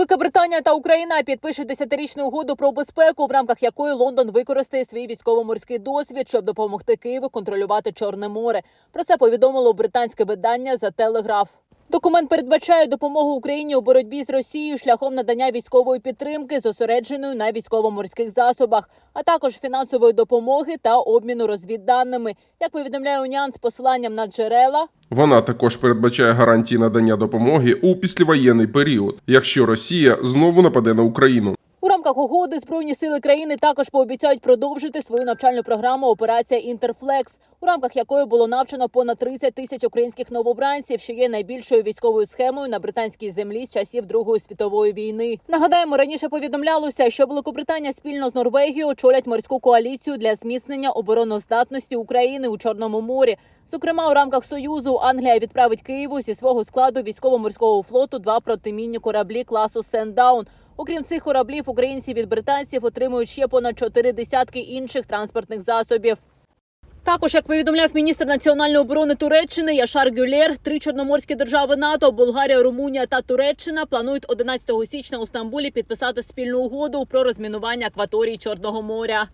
Велика Британія та Україна підпишуть десятирічну угоду про безпеку, в рамках якої Лондон використає свій військово-морський досвід, щоб допомогти Києву контролювати Чорне море. Про це повідомило британське видання за Телеграф. Документ передбачає допомогу Україні у боротьбі з Росією шляхом надання військової підтримки, зосередженою на військово-морських засобах, а також фінансової допомоги та обміну розвідданими. Як повідомляє Уніан з посиланням на джерела, Вона також передбачає гарантії надання допомоги у післявоєнний період, якщо Росія знову нападе на Україну. Рамках угоди збройні сили країни також пообіцяють продовжити свою навчальну програму Операція Інтерфлекс, у рамках якої було навчено понад 30 тисяч українських новобранців, що є найбільшою військовою схемою на британській землі з часів Другої світової війни. Нагадаємо, раніше повідомлялося, що Великобританія спільно з Норвегією очолять морську коаліцію для зміцнення обороноздатності України у Чорному морі. Зокрема, у рамках союзу Англія відправить Києву зі свого складу військово-морського флоту два протимінні кораблі класу Сендаун. Окрім цих кораблів, українці від британців отримують ще понад чотири десятки інших транспортних засобів. Також, як повідомляв міністр національної оборони Туреччини Яшар Гюлєр, три чорноморські держави НАТО Болгарія, Румунія та Туреччина планують 11 січня у Стамбулі підписати спільну угоду про розмінування акваторії Чорного моря.